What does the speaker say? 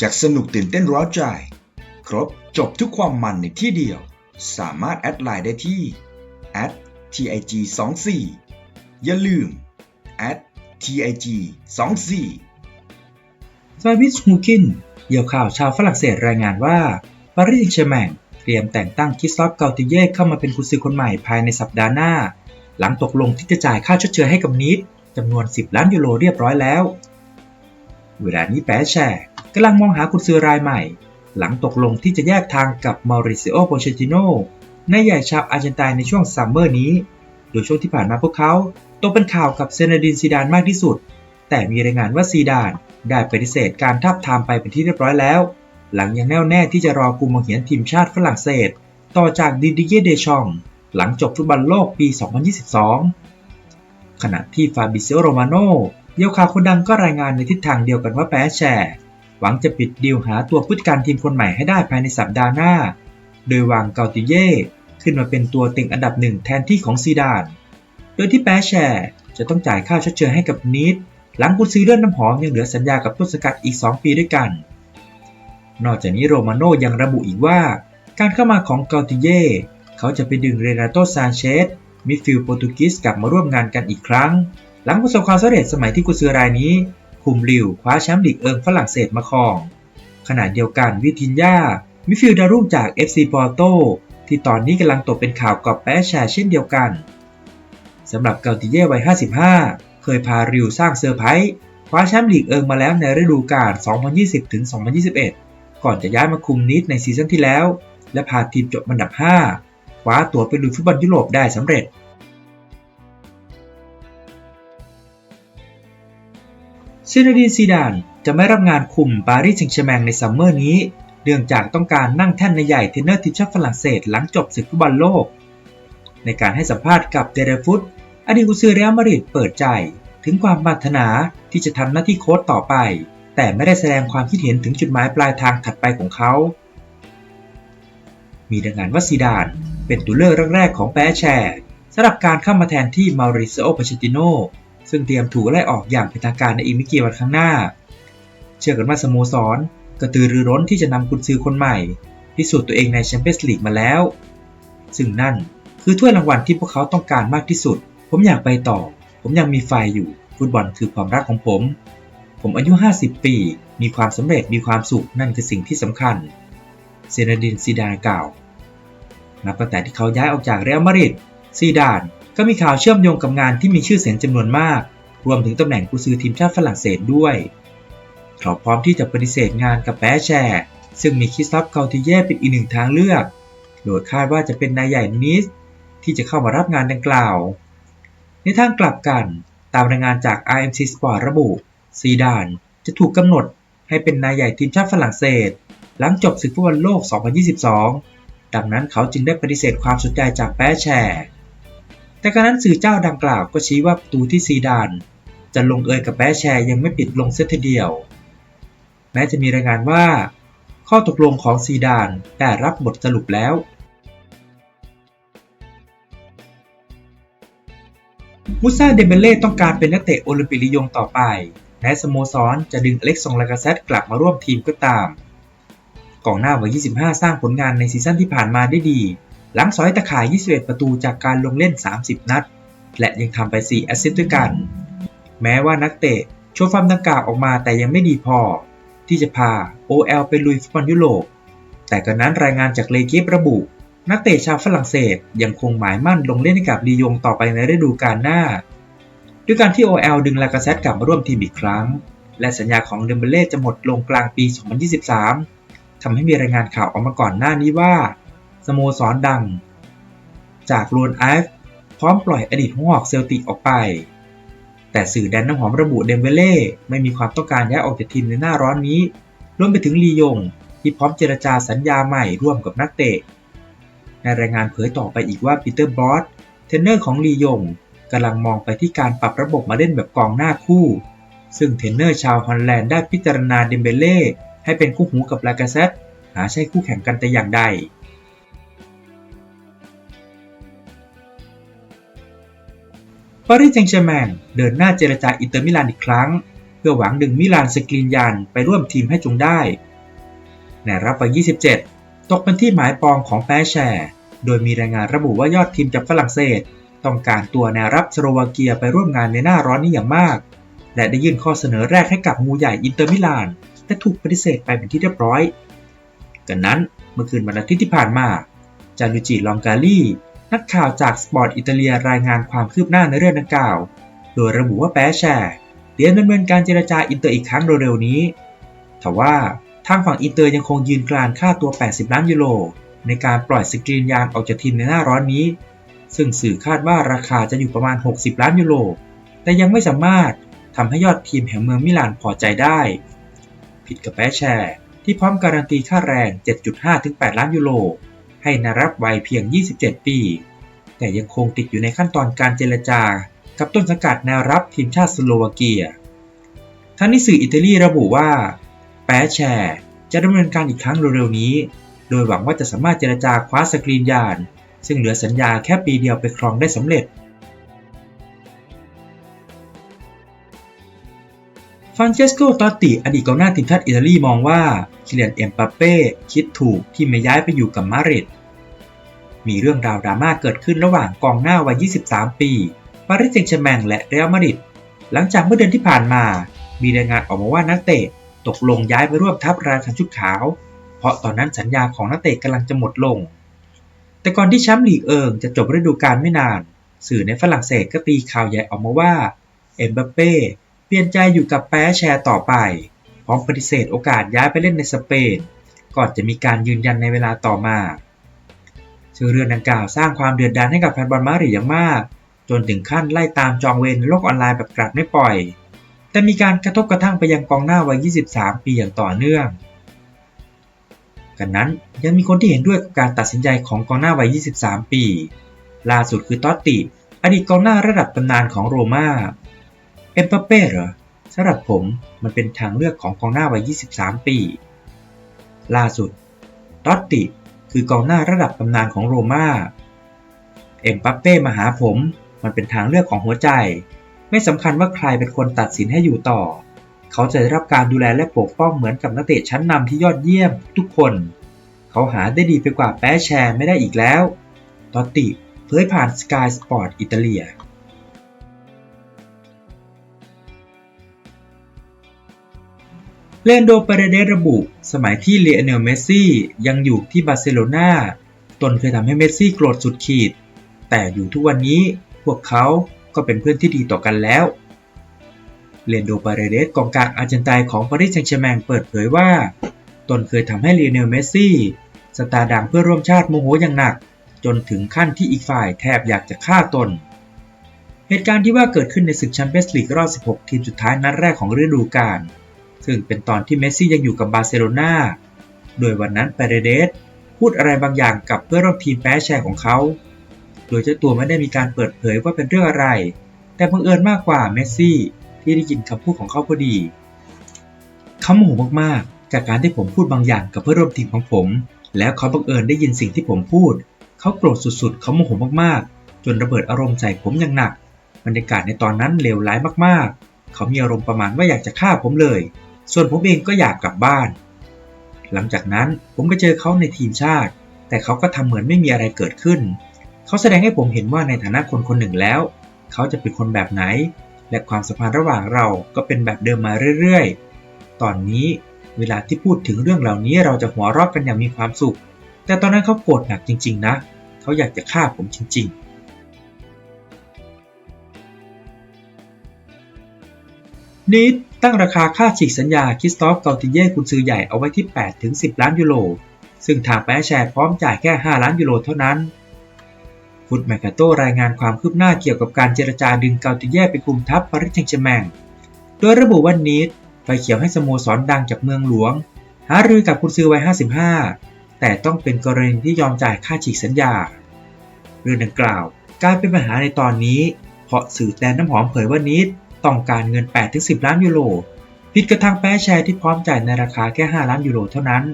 จากสนุกตื่นเต้นร้าวใจ ครบจบทุกความมันในที่เดียว สามารถแอดไลน์ได้ที่ @tig 2 4 อย่าลืม @tig 2 4ฟาบิสฮูกินเหยี่ยวข่าวชาวฝรั่งเศสรายงานว่าปารีสแชร์แมงเตรียมแต่งตั้งคิสซอฟเกาติเย่เข้ามาเป็นกุนซือคนใหม่ภายในสัปดาห์หน้า หลังตกลงที่จะจ่ายค่าชดเชยให้กับนิดจำนวน 10 ล้านยูโรเรียบร้อยแล้ว เวลานี้แปแชร์กำลังมองหากุนซือรายใหม่ หลังตกลงที่จะแยกทางกับมาริซิโอโปเชติโนนายใหญ่ชาวอาร์เจนตินในช่วงซัมเมอร์นี้ โดยช่วงที่ผ่านมาพวกเขาตกเป็นข่าวกับเซนาดินซีดานมากที่สุด แต่มีรายงานว่าซีดานได้ปฏิเสธการทับทามไปเป็นที่เรียบร้อยแล้ว หลังยังแน่วแน่ที่จะรอกุมเหียนทีมชาติฝรั่งเศส ต่อจากดิดิเยเดชอง หลังจบฟุตบอลโลกปี 2022 ขณะที่ฟาบิเซโรมาโน เยาวคาวคนดังก็รายงานในทิศทางเดียวกันว่าแปแชร์หวังจะปิดดีลหาตัวผู้จัดการทีมคนใหม่ให้ได้ภายในสัปดาห์หน้า โดยวางเกาติเย่ขึ้นมาเป็นตัวเต็งอันดับหนึ่งแทนที่ของซีดาน โดยที่แปแชร์จะต้องจ่ายค่าชดเชยให้กับนิดหลังกุนซือเลื่อดน้ำหอมยังเหลือสัญญากับต้นสกัดอีก 2 ปีด้วยกัน นอกจากนี้โรมาโนยังระบุอีกว่า การเข้ามาของเกาติเย่เขาจะไปดึงเรนาโตซานเชสมิดฟิลด์โปรตุเกสกลับมาร่วมงานกันอีกครั้ง หลังประสบความสำเร็จสมัยที่กุซือรายนี้ คุมลิวคว้าแชมป์ลีกเอิงฝรั่งเศสมาครอง ขณะเดียวกันวิทินยามิฟิลดารุ่งจาก FC ปอร์โตที่ตอนนี้กำลังตกเป็นข่าวกับแปแชร์เช่นเดียวกันสำหรับเกาติเย่วัย 55 เคยพาริวสร้างเซอร์ไพรส์คว้าแชมป์ลีกเอิงมาแล้วในฤดูกาล 2020-2021 ก่อนจะย้ายมาคุมนิดในซีซั่นที่แล้ว และพาทีมจบอันดับ 5 คว้าตั๋วไปลุยฟุตบอลยุโรปได้สำเร็จ ซินดีนซีดานจะไม่รับงานคุมปารีสแซงต์แชร์แมงในซัมเมอร์นี้ เนื่องจากต้องการนั่งแท่นในใหญ่เทนเนอร์ทีมชาติฝรั่งเศสหลังจบศึกฟุตบอลโลก ในการให้สัมภาษณ์กับเดเรฟุตอดีตกุซือเรอัลมาดริดเปิดใจ ถึงความปรารถนาที่จะทำหน้าที่โค้ชต่อไป แต่ไม่ได้แสดงความคิดเห็นถึงจุดหมายปลายทางถัดไปของเขา มีรายงานว่าซีดานเป็นตัวเลือกแรกๆของแปรแชร์สำหรับการเข้ามาแทนที่มาริซโอปาเชติโน ซึ่งเตรียมถูกไล่ออกอย่างเป็นทางการในอีกไม่กี่วันข้างหน้า เชื่อกันว่าสโมสรกระตือรือร้นที่จะนำกุนซือคนใหม่พิสูจน์ตัวเองในแชมเปี้ยนส์ลีกมาแล้ว ซึ่งนั่นคือถ้วยรางวัลที่พวกเขาต้องการมากที่สุด ผมอยากไปต่อ ผมยังมีไฟอยู่ ฟุตบอลคือความรักของผม ผมอายุ 50 ปี มีความสำเร็จ มีความสุข นั่นคือสิ่งที่สำคัญ เซนาดินซีดานกล่าว นับตั้งแต่ที่เขาย้ายออกจากเรอัลมาดริดซีดาน ก็มีข่าวเชื่อมโยงกับงานที่มีชื่อเสียงจำนวนมาก รวมถึงตำแหน่งกุซือทีมชาติฝรั่งเศสด้วยเขาพร้อมที่จะปฏิเสธงานกับแปะแชร์ซึ่งมีคิสตัฟเกาติเย่เป็นอีกหนึ่งทางเลือก โดยคาดว่าจะเป็นนายใหญ่นิสที่จะเข้ามารับงานดังกล่าว ในทางกลับกัน ตามรายงานจาก RMC Sport ระบุ ซีดานจะถูกกำหนดให้เป็นนายใหญ่ทีมชาติฝรั่งเศส หลังจบศึกฟุตบอลโลก 2022 ดังนั้นเขาจึงได้ปฏิเสธความสนใจจากแปะแชร์ แต่การนั้นสื่อเจ้าดังกล่าวก็ชี้ว่าประตูที่ซีดาน จะลงเอยกับแปแชร์ยังไม่ปิดลงเสียทีเดียว แม้จะมีรายงานว่า ข้อตกลงของซีดานได้รับบทสรุปแล้ว มูซาเดเบเล่ต้องการเป็นนักเตะโอลิมปิกลียงต่อไป แม้สโมสรจะดึงอเล็กซองลากาเซตกลับมาร่วมทีมก็ตามกองหน้าวัย 25 สร้างผลงานในซีซั่นที่ผ่านมาได้ดี หลังสอยตะข่าย 21 ประตูจากการลงเล่น 30 นัด และยังทำไป 4 แอสซิสต์ด้วยกัน แม้ว่านักเตะโชว์ฟอร์มดังกล่าวออกมาแต่ยังไม่ดีพอ ที่จะพา OL ไปลุยฟุตบอลยุโรป แต่กระนั้นรายงานจากเลกิฟระบุ นักเตะชาวฝรั่งเศสยังคงหมายมั่นลงเล่นกับลียงต่อไปในฤดูกาลหน้า ด้วยการที่ OL ดึงลากาเซตกลับมาร่วมทีมอีกครั้ง และสัญญาของเดมเบเล่จะหมดลงกลางปี 2023ทำให้มีรายงานข่าวออกมาก่อนหน้านี้ว่า สโมสรดัง จากลูนไอฟ์พร้อมปล่อยอดีตหัวหอกเซลติกออกไป แต่สื่อแดนน้ำหอมระบุเดมเบเล่ไม่มีความต้องการย้ายออกจากทีมในหน้าร้อนนี้ รวมไปถึงลียง ที่พร้อมเจรจาสัญญาใหม่ร่วมกับนักเตะ ในรายงานเผยต่อไปอีกว่าปีเตอร์บอสเทนเนอร์ของลียงกำลังมองไปที่การปรับระบบมาเล่นแบบกองหน้าคู่ ซึ่งเทนเนอร์ชาวฮอลแลนด์ได้พิจารณาเดมเบเล่ให้เป็นคู่หูกับลากาเซตหาใช่คู่แข่งกันแต่อย่างใด ปารีสแซงต์แชร์แมงเดินหน้าเจรจาอินเตอร์มิลานอีกครั้ง เพื่อหวังดึงมิลานสกรีนยันไปร่วมทีมให้จงได้ ในรับวัย27 ตกเป็นที่หมายปองของแปแชร์โดยมีรายงานระบุว่ายอดทีมจากฝรั่งเศส ต้องการตัวแนวรับสโลวาเกียไปร่วมงานในหน้าร้อนนี้อย่างมาก และได้ยื่นข้อเสนอแรกให้กับงูใหญ่อินเตอร์มิลานแต่ถูกปฏิเสธไปเป็นที่เรียบร้อย กันนั้นเมื่อคืนวันอาทิตย์ที่ผ่านมา จานุจิลองกาลี นักข่าวจากสปอร์ตอิตาเลียรายงานความคืบหน้าในเรื่องดังกล่าว โดยระบุว่าแปแชร์เตรียมดำเนินการเจรจาอินเตอร์อีกครั้งเร็วๆนี้ทว่าทางฝั่งอินเตอร์ยังคงยืนกรานค่าตัว 80 ล้านยูโรในการปล่อยสกรีนยางออกจากทีมในหน้าร้อนนี้ ซึ่งสื่อคาดว่าราคาจะอยู่ประมาณ 60 ล้านยูโร แต่ยังไม่สามารถทำให้ยอดทีมแห่งเมืองมิลานพอใจได้ ผิดกับแปแชร์ที่พร้อมการันตีค่าแรง 7.5-8 ล้านยูโร ให้นารับวัยเพียง 27 ปี แต่ยังคงติดอยู่ในขั้นตอนการเจรจา กับต้นสังกัดแนวรับทีมชาติสโลวาเกีย ทั้งนี้สื่ออิตาลีระบุว่า แปแชร์จะดำเนินการอีกครั้งเร็วๆนี้ โดยหวังว่าจะสามารถเจรจาคว้าสกรีนยาน ซึ่งเหลือสัญญาแค่ปีเดียวไปครองได้สำเร็จฟรานเชสโกตอตติอดีตกองหน้าทีมชาติอิตาลีมองว่าคิเลียนเอ็มปาเป้คิดถูกที่ไม่ย้ายไปอยู่กับมาริด มีเรื่องราวดราม่าเกิดขึ้นระหว่างกองหน้าวัย 23 ปีปาริสแซงต์แชร์แมงและเรอัลมาดริดหลังจากเมื่อเดือนที่ผ่านมา มีรายงานออกมาว่านักเตะตกลงย้ายไปร่วมทัพราชันชุดขาว เพราะตอนนั้นสัญญาของนักเตะกำลังจะหมดลง แต่ก่อนที่แชมป์ลีกเอิงจะจบฤดูกาลไม่นาน สื่อในฝรั่งเศสก็ตีข่าวใหญ่ออกมาว่าเอ็มบัปเป้เปลี่ยนใจอยู่กับแปรแชร์ต่อไป พร้อมปฏิเสธโอกาสย้ายไปเล่นในสเปน ก่อนจะมีการยืนยันในเวลาต่อมา ชื่อเรื่องดังกล่าวสร้างความเดือดดาลให้กับแฟนบอลมาดริดอย่างมาก จนถึงขั้นไล่ตามจองเวรในโลกออนไลน์แบบกลัดไม่ปล่อย แต่มีการกระทบกระทั่งไปยังกองหน้าวัย 23 ปีอย่างต่อเนื่องกันนั้นยังมีคนที่เห็นด้วยกับการตัดสินใจของกองหน้าวัย 23 ปี ล่าสุดคือตอตติ อดีตกองหน้าระดับตำนานของโรม่าเอ็มปาเป้เหรอสำหรับผมมันเป็นทางเลือกของกองหน้าวัย 23 ปี ล่าสุดตอตติ คือกองหน้าระดับตำนานของโรม่า เอ็มปัปเป้มาหาผม มันเป็นทางเลือกของหัวใจ ไม่สำคัญว่าใครเป็นคนตัดสินให้อยู่ต่อ เขาจะได้รับการดูแลและปกป้องเหมือนกับนักเตะชั้นนำที่ยอดเยี่ยมทุกคน เขาหาได้ดีไปกว่าแป๊แชร์ไม่ได้อีกแล้ว ตอติเผยผ่านสกายสปอร์ตอิตาเลีย เลนโดเปเรเดสระบุ สมัยที่เลเนลเมสซี่ยังอยู่ที่บาร์เซโลนาตนเคยทำให้เมสซี่โกรธสุดขีด แต่อยู่ทุกวันนี้พวกเขาก็เป็นเพื่อนที่ดีต่อกันแล้ว เลนโดเปเรเดสกองกลางอาร์เจนไตน์ของปารีสแซงต์แชร์แมงเปิดเผยว่า ตนเคยทำให้เลเนลเมสซี่สตาร์ดังเพื่อร่วมชาติโมโหอย่างหนัก จนถึงขั้นที่อีกฝ่ายแทบอยากจะฆ่าตน เหตุการณ์ที่ว่าเกิดขึ้นในศึกแชมเปี้ยนส์ลีกรอบ 16 ทีมสุดท้ายนัดแรกของฤดูกาล ซึ่งเป็นตอนที่เมสซี่ยังอยู่กับบาร์เซโลนาโดยวันนั้นเปเรเดสพูดอะไรบางอย่างกับเพื่อนร่วมทีมแปแชร์ของเขา โดยเจ้าตัวไม่ได้มีการเปิดเผยว่าเป็นเรื่องอะไร แต่บังเอิญมากกว่าเมสซี่ที่ได้ยินคำพูดของเขาพอดีเขาโมโหมากๆ จากการที่ผมพูดบางอย่างกับเพื่อนร่วมทีมของผม แล้วเขาบังเอิญได้ยินสิ่งที่ผมพูด เขาโกรธสุดๆ เขาโมโหมากๆ จนระเบิดอารมณ์ใส่ผมอย่างหนัก บรรยากาศในตอนนั้นเลวร้ายมากๆ เขามีอารมณ์ประมาณว่าอยากจะฆ่าผมเลย ส่วนผมเองก็อยากกลับบ้าน หลังจากนั้นผมไปเจอเขาในทีมชาติ แต่เขาก็ทำเหมือนไม่มีอะไรเกิดขึ้น เขาแสดงให้ผมเห็นว่าในฐานะคนคนหนึ่งแล้ว เขาจะเป็นคนแบบไหน และความสัมพันธ์ระหว่างเราก็เป็นแบบเดิมมาเรื่อยๆ ตอนนี้เวลาที่พูดถึงเรื่องเหล่านี้เราจะหัวเราะกันอย่างมีความสุข แต่ตอนนั้นเขาโกรธหนักจริง ๆ นะ เขาอยากจะฆ่าผมจริง ๆนิด ตั้งราคาค่าฉีกสัญญาคริสตอฟเกาติเย่กุนซือใหญ่เอาไว้ที่ 8 ถึง 10 ล้านยูโร ซึ่งทางแปแชร์พร้อมจ่ายแค่ 5 ล้านยูโรเท่านั้น ฟุตแมคคาโตรายงานความคืบหน้าเกี่ยวกับการเจรจาดึงเกาติเย่ไปคุมทัพปาริสแซงต์แชร์แมง โดยระบุว่านิดไฟเขียวให้สโมสรดังจากเมืองหลวง หารือกับกุนซือวัย 55 แต่ต้องเป็นกรณีที่ยอมจ่ายค่าฉีกสัญญา เรื่องดังกล่าวกลายเป็นปัญหาในตอนนี้เพราะสื่อแดนน้ำหอมเผยว่านิด ต้องการเงิน 8-10 ล้านยูโรผิดกระทั่งแปแชร์ที่พร้อมจ่ายในราคาแค่ 5 ล้านยูโรเท่านั้น